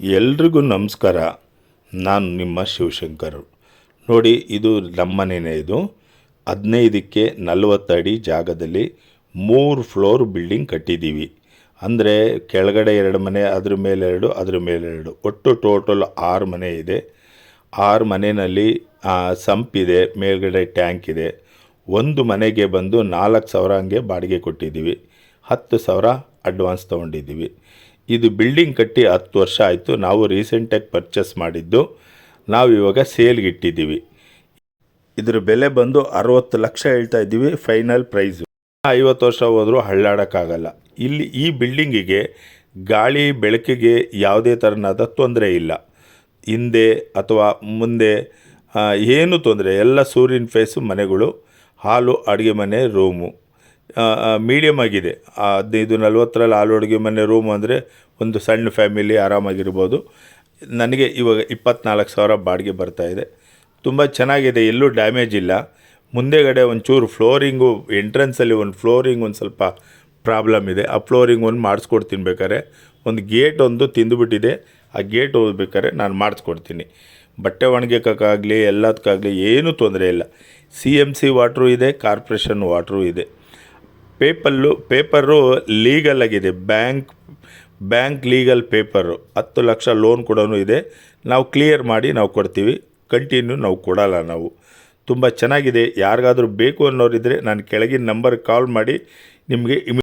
ಎಲ್ರಿಗೂ ನಮಸ್ಕಾರ. ನಾನು ನಿಮ್ಮ ಶಿವಶಂಕರ್. ನೋಡಿ, ಇದು ನಮ್ಮನೇ ಇದು. ಹದಿನೈದಕ್ಕೆ ಅಡಿ ಜಾಗದಲ್ಲಿ ಮೂರು ಫ್ಲೋರ್ ಬಿಲ್ಡಿಂಗ್ ಕಟ್ಟಿದ್ದೀವಿ. ಅಂದರೆ ಕೆಳಗಡೆ ಎರಡು ಮನೆ, ಅದ್ರ ಮೇಲೆರಡು ಅದ್ರ ಮೇಲೆರಡು ಒಟ್ಟು ಟೋಟಲ್ ಆರು ಮನೆ ಇದೆ. ಆರು ಮನೆಯಲ್ಲಿ ಸಂಪ್ ಇದೆ, ಮೇಲ್ಗಡೆ ಟ್ಯಾಂಕ್ ಇದೆ. ಒಂದು ಮನೆಗೆ ಬಂದು ನಾಲ್ಕು ಸಾವಿರ ಹಂಗೆ ಬಾಡಿಗೆ ಕೊಟ್ಟಿದ್ದೀವಿ. ಹತ್ತು ಸಾವಿರ ಅಡ್ವಾನ್ಸ್ ತೊಗೊಂಡಿದ್ದೀವಿ. ಇದು ಬಿಲ್ಡಿಂಗ್ ಕಟ್ಟಿ ಹತ್ತು ವರ್ಷ ಆಯಿತು. ನಾವು ರೀಸೆಂಟಾಗಿ ಪರ್ಚೇಸ್ ಮಾಡಿದ್ದು. ನಾವು ಇವಾಗ ಸೇಲ್ಗೆ ಇಟ್ಟಿದ್ದೀವಿ. ಇದ್ರ ಬೆಲೆ ಬಂದು ಅರವತ್ತು ಲಕ್ಷ ಹೇಳ್ತಾ ಇದ್ದೀವಿ ಫೈನಲ್ ಪ್ರೈಸು ಐವತ್ತು ವರ್ಷ ಹೋದರೂ ಹಳ್ಳಾಡೋಕ್ಕಾಗಲ್ಲ. ಇಲ್ಲಿ ಈ ಬಿಲ್ಡಿಂಗಿಗೆ ಗಾಳಿ, ಬೆಳಕಿಗೆ ಯಾವುದೇ ಥರನಾದ ತೊಂದರೆ ಇಲ್ಲ. ಹಿಂದೆ ಅಥವಾ ಮುಂದೆ ಏನು ತೊಂದರೆ ಎಲ್ಲ ಸೂರ್ಯನ ಫೇಸು ಮನೆಗಳು, ಹಾಲು, ಅಡುಗೆ ಮನೆ ರೂಮು ಮೀಡಿಯಮ್ ಆಗಿದೆ. ಹದಿನೈದು ನಲ್ವತ್ತರಲ್ಲಿ ಹಾಲು ಅಡುಗೆ ಮನೆ ರೂಮ್ ಅಂದರೆ ಒಂದು ಸಣ್ಣ ಫ್ಯಾಮಿಲಿ ಆರಾಮಾಗಿರ್ಬೋದು. ನನಗೆ ಇವಾಗ ಇಪ್ಪತ್ನಾಲ್ಕು ಸಾವಿರ ಬಾಡಿಗೆ ಬರ್ತಾಯಿದೆ ಇದೆ. ತುಂಬ ಚೆನ್ನಾಗಿದೆ, ಎಲ್ಲೂ ಡ್ಯಾಮೇಜ್ ಇಲ್ಲ. ಮುಂದೆಗಡೆ ಒಂಚೂರು ಫ್ಲೋರಿಂಗು ಎಂಟ್ರೆನ್ಸಲ್ಲಿ ಒಂದು ಫ್ಲೋರಿಂಗ್ ಒಂದು ಸ್ವಲ್ಪ ಪ್ರಾಬ್ಲಮ್ ಇದೆ. ಆ ಫ್ಲೋರಿಂಗ್ ಒಂದು ಮಾಡಿಸ್ಕೊಡ್ತೀನಿ ಬೇಕಾದ್ರೆ ಒಂದು ಗೇಟ್ ಒಂದು ತಿಂದುಬಿಟ್ಟಿದೆ. ಆ ಗೇಟ್ ಹೋಗ್ಬೇಕಾದ್ರೆ ನಾನು ಮಾಡಿಸ್ಕೊಡ್ತೀನಿ. ಬಟ್ಟೆ ಒಣಗಕ್ಕಾಗಲಿ ಎಲ್ಲದಕ್ಕಾಗಲಿ ಏನೂ ತೊಂದರೆ ಇಲ್ಲ. ಸಿ ಎಂ ಸಿ ವಾಟ್ರೂ ಇದೆ ಕಾರ್ಪೊರೇಷನ್ ವಾಟ್ರೂ ಇದೆ. ಪೇಪಲ್ಲು, ಪೇಪರು ಲೀಗಲ್ ಆಗಿದೆ ಬ್ಯಾಂಕ್ ಬ್ಯಾಂಕ್ ಲೀಗಲ್ ಪೇಪರು. ಹತ್ತು ಲಕ್ಷ ಲೋನ್ ಕೂಡ ಇದೆ. ನಾವು ಕ್ಲಿಯರ್ ಮಾಡಿ ನಾವು ಕೊಡ್ತೀವಿ. ಕಂಟಿನ್ಯೂ ನಾವು ಕೊಡಲ್ಲ ನಾವು. ತುಂಬ ಚೆನ್ನಾಗಿದೆ. ಯಾರಿಗಾದರೂ ಬೇಕು ಅನ್ನೋರಿದ್ದರೆ ನಾನು ಕೆಳಗಿನ ನಂಬರ್ ಕಾಲ್ ಮಾಡಿ ನಿಮಗೆ ಇಮಿ